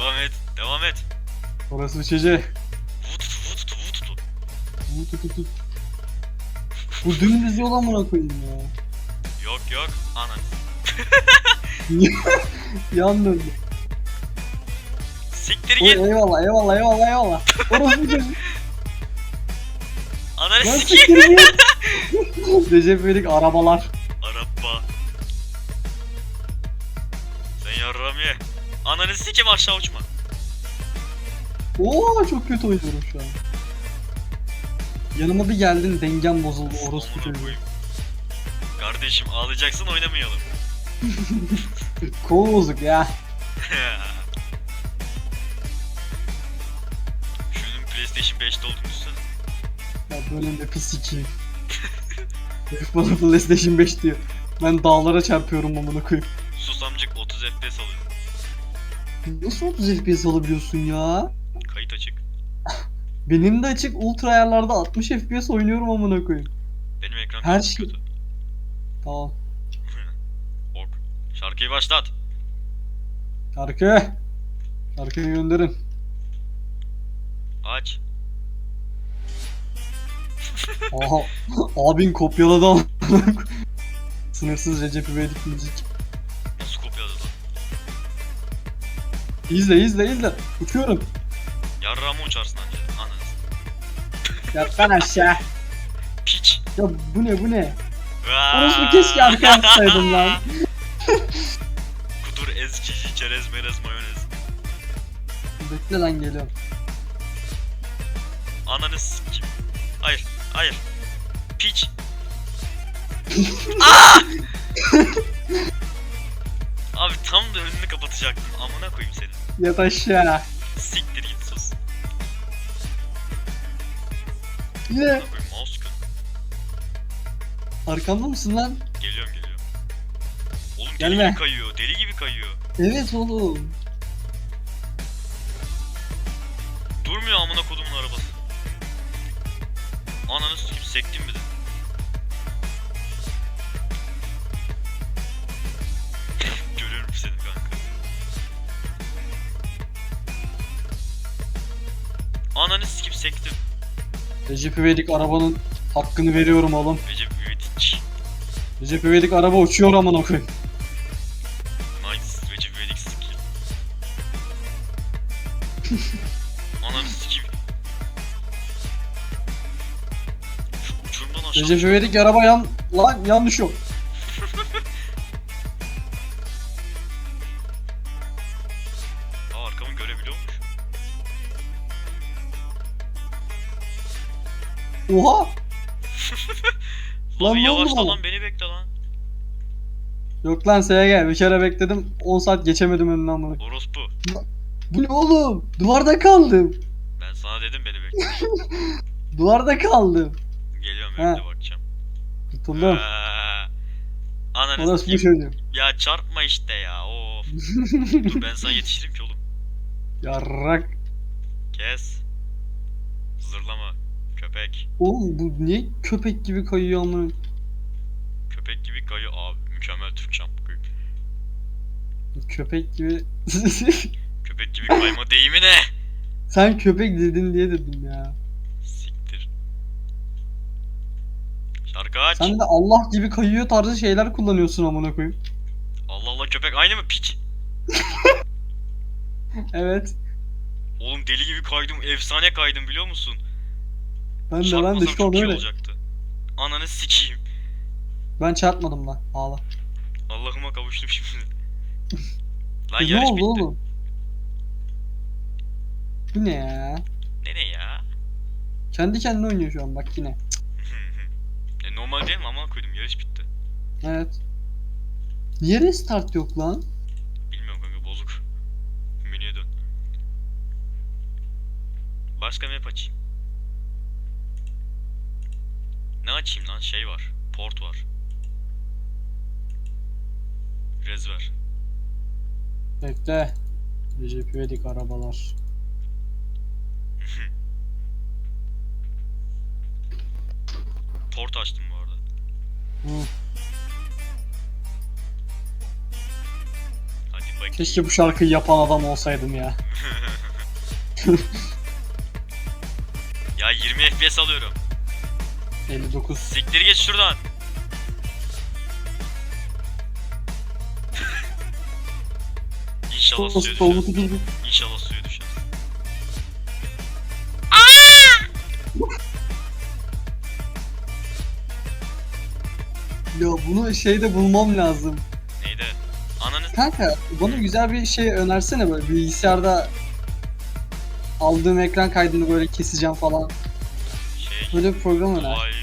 Devam et. Devam et. Orası uçucu. Vut vut vut. Tut tut tut, tut. Bu dümdüz yol amına koyayım ya. Yok yok. Anan. Yan döndü. Siktir Oy, git. eyvallah eyvallah eyvallah eyvallah. Orası uçucu. Ananı sikeyim. Recep İvedik arabalar. Ananı sikeyim aşağı uçma. Oo çok kötü oynuyorum şu an. Yanıma bir geldin dengem bozuldu orospu Amına çocuğu. koyayım. Kardeşim ağlayacaksın oynamayalım. Kol bozuk ya. Şunun PlayStation 5'te olduğunu düşünsene. Ya böyle de pis sikiyim. Herif bana PlayStation 5 diyor. Ben dağlara çarpıyorum amına koyayım. Sus amcık 30 FPS alıyor. Nasıl 30 FPS alabiliyorsun ya? Kayıt açık. Benim de açık ultra ayarlarda 60 FPS oynuyorum amına koyayım. Benim ekran Her çok şey- kötü. Tamam. Ok. Şarkıyı başlat. Şarkı. Şarkıyı gönderin. Aç. Aha. Abin kopyaladı. Sınırsız Recep İvedik müzik. İzle izle izle. Uçuyorum. Yarrağımı uçarsın anca. Ananı. Yattan aşağı. Piç. Ya bu ne bu ne? Orası keşke arkaya atsaydım lan. Kudur eskici çerez merez mayonez. Bekle lan geliyorum. Ananı sikim. Hayır. Hayır. Piç. Aa! Abi tam da kapatacaktım. Amına koyayım seni. Yat aşağı. Siktir git sus. Yine. Amına koyayım mouse kın. Arkamda mısın lan? Geliyorum geliyorum. Oğlum deli Gelme. gibi kayıyor. Deli gibi kayıyor. Evet oğlum. Durmuyor amına kodumun arabası. Ananı sikeyim sektim bir de. Görüyorum seni kanka. Sektim. Recep İvedik arabanın hakkını veriyorum oğlum. Recep İvedik. Recep İvedik araba uçuyor amına koyayım. Nice. Recep İvedik skill. Uçurumdan aşağı Recep İvedik araba yan lan yanlış yok. Oha! Lan Lan ne oldu yavaşla bana? lan beni bekle lan. Yok lan SG bir kere bekledim 10 saat geçemedim önünden amına. Orospu. Bu ne oğlum? Duvarda kaldım. Ben sana dedim beni bekle. Duvarda kaldım. Geliyorum Ha. önüne bakacağım. Tutuldum. Aa, Ananı Orası. Ya çarpma işte ya. Of. Dur ben sana yetişirim ki oğlum. Yarrak. Kes. Zırlama. Köpek. Oğlum bu niye köpek gibi kayıyor amına? Köpek gibi kayı abi. Mükemmel Türkçem. Köpek gibi. Köpek gibi kayma deyimi ne? Sen köpek dedin diye dedim ya. Siktir. Şarkı aç. Sen de Allah gibi kayıyor tarzı şeyler kullanıyorsun amına koyayım. Allah Allah köpek aynı mı piç? Evet. Oğlum deli gibi kaydım. Efsane kaydım biliyor musun? Ben de ben de Çarpmasam şu an çok iyi öyle. olacaktı. Ananı sikeyim. Ben çarpmadım lan. Ağla. Allah'ıma kavuştum şimdi. Lan E, ne yarış oldu bitti. oğlum? Bu ne ya? Ne ne ya? Kendi kendine oynuyor şu an bak yine. e, normal değil mi? Aman koydum yarış bitti. Evet. Niye restart yok lan? Bilmiyorum kanka bozuk. Menüye dön. Başka map açayım. Ne açayım lan? Şey var. Port var. Rez ver. Bekle. Recep İvedik arabalar. Port açtım bu arada. Hı. Hadi Keşke bu şarkıyı yapan adam olsaydım ya. ya 20 FPS alıyorum. 59. Siktir geç şuradan. İnşallah suya Tost oldu düşer. gibi. İnşallah suya düşer. Ya bunu şeyde bulmam lazım. Neydi? Ananı Kanka bana güzel bir şey önersene böyle bilgisayarda aldığım ekran kaydını böyle keseceğim falan. Böyle bir program düşünüyorum. Mova'yı.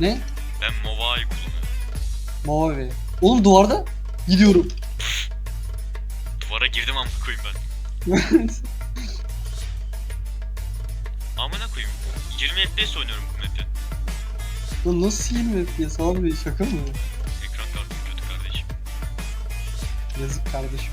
Ne? Ben Mova'yı kullanıyorum. Movavi. Oğlum duvarda gidiyorum. Duvara girdim amına koyayım ben. Amına koyayım. 20 FPS oynuyorum bu map'te. Lan nasıl 20 FPS abi şaka mı? Ekran kartım kötü kardeşim. Yazık kardeşim.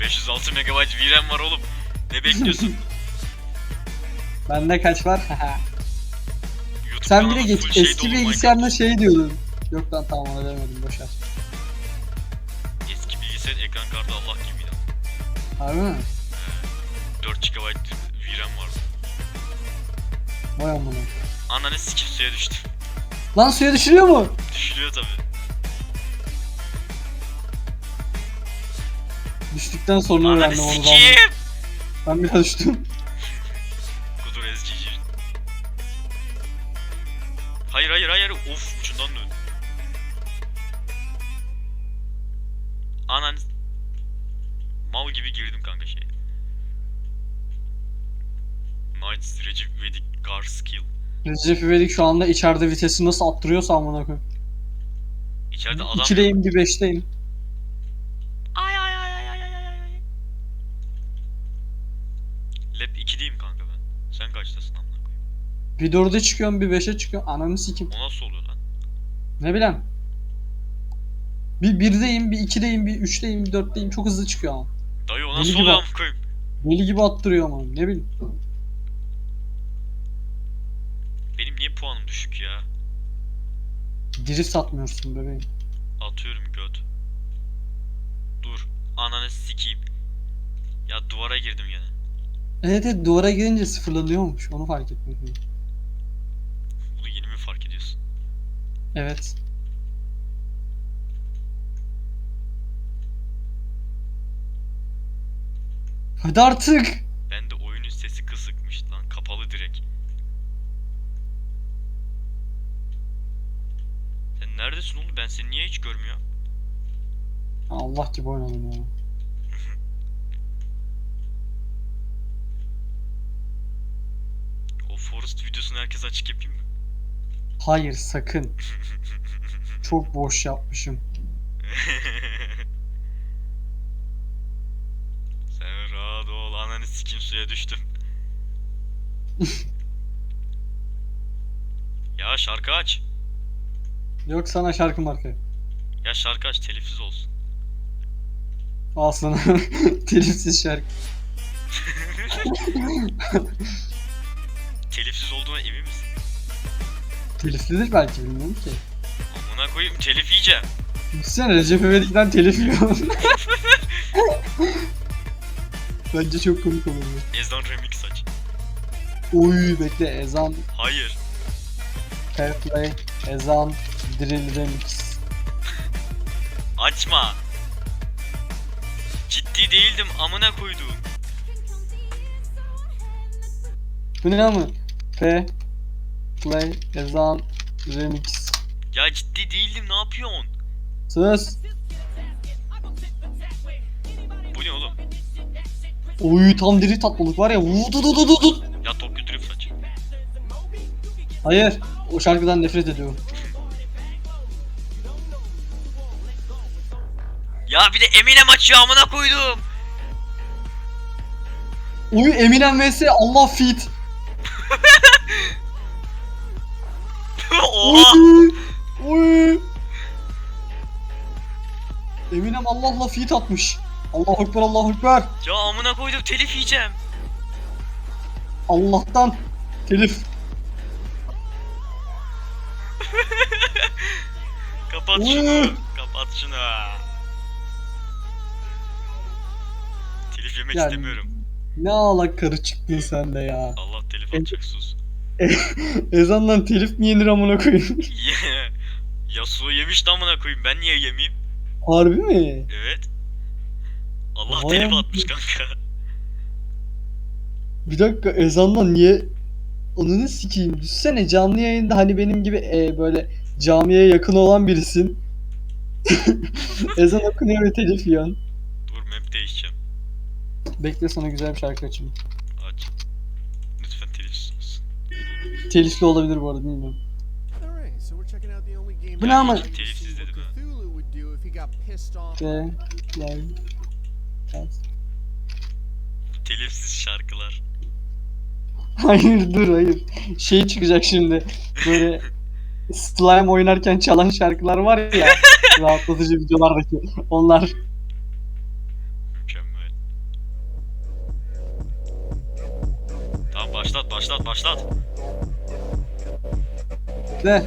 506 MB VRAM var oğlum. Ne bekliyorsun? Bende kaç var? Sen bir de geç, eski Minecraft. şey diyordun. Yok lan tamam ona demedim boşver. Eski bilgisayar ekran kartı Allah gibiydi. Harbi mi? 4 GB VRAM vardı. Vay amına. Ananı sikim suya düştü. Lan suya düşürüyor mu? Düşülüyor tabi. Düştükten sonra Ananı öğrendim onu sikim. Ben biraz düştüm. Of ucundan dön. Ananı... Mal gibi girdim kanka şey. Knights Recep İvedik Gar Skill. Recep İvedik şu anda içeride vitesi nasıl attırıyorsa amına koyayım. İçeride adam... 2'deyim bir 5'teyim. Ay ay ay ay ay ay ay. Lab 2'deyim kanka ben. Sen kaçtasın amına? Bir 4'e çıkıyorum bir 5'e çıkıyorum. Ananı sikim. O nasıl oluyor lan? Ne bileyim. Bir 1'deyim, bir 2'deyim, bir 3'deyim, bir 4'deyim. Çok hızlı çıkıyor ama. Dayı o nasıl oluyor amına koyayım? Deli gibi attırıyor ama ne bileyim. Benim niye puanım düşük ya? Drift atmıyorsun bebeğim. Atıyorum göt. Dur. Ananı sikeyim. Ya duvara girdim gene. Evet evet duvara girince sıfırlanıyormuş. Onu fark etmedim. Evet. Hadi artık. Ben de oyunun sesi kısıkmış lan. Kapalı direkt. Sen neredesin oğlum? Ben seni niye hiç görmüyorum? Allah gibi oynadım ya. O Forest videosunu herkes açık yapayım mı? Hayır sakın. Çok boş yapmışım. Sen rahat ol. Ananı sikim suya düştüm. ya şarkı aç. Yok sana şarkı marka. Ya şarkı aç telifsiz olsun. Al sana telifsiz şarkı. Telifsiz olduğuna emin misin? Teliflidir belki bilmiyorum ki. Amına koyayım telif yiyeceğim. Düşünsene Recep İvedik'ten telif yiyor. Bence çok komik olur bu. Ezdan remix aç. Oy bekle ezan, Hayır. Fairplay, ezan, drill remix. Açma. Ciddi değildim amına koydum. Bu ne mı? P, play, ezan, remix. Ya ciddi değildim ne yapıyorsun? Söz. Bu ne oğlum? Oy tam diri tatlılık var ya. Vudu du du du du. Ya Tokyo Drift aç. Hayır. O şarkıdan nefret ediyorum. Ya bir de Eminem açıyor amına koydum. Oy Eminem vs Allah feat. Oha. Oy. Oy. Eminem Allah'la feat atmış. Allahu Ekber Allahu Ekber. Ya amına koydum telif yiyeceğim. Allah'tan telif. Kapat Oy. şunu. Kapat şunu. yemek Yani- istemiyorum. Ne ağlak karı çıktın sen de ya. Allah telif atacak sus. Ezandan telif mi yenir amına koyayım? Yasuo yemiş de amına koyayım ben niye yemeyeyim? Harbi mi? Evet. Allah Vay telif atmış kanka. Bir dakika ezandan niye onu ne sikeyim? Düşsene canlı yayında hani benim gibi e, böyle camiye yakın olan birisin. Ezan okunuyor ve telif yiyorsun. Dur map değişeceğim. Bekle sana güzel bir şarkı açayım. Aç. Lütfen telifsiz olsun. Telifli olabilir bu arada bilmiyorum. Bu ne ama- Telifsiz dedim ha. Yani Evet. Telifsiz şarkılar. Hayır dur hayır. Şey çıkacak şimdi. Böyle slime oynarken çalan şarkılar var ya. rahatlatıcı videolardaki. Onlar. Mükemmel. Tamam başlat başlat başlat. Ne?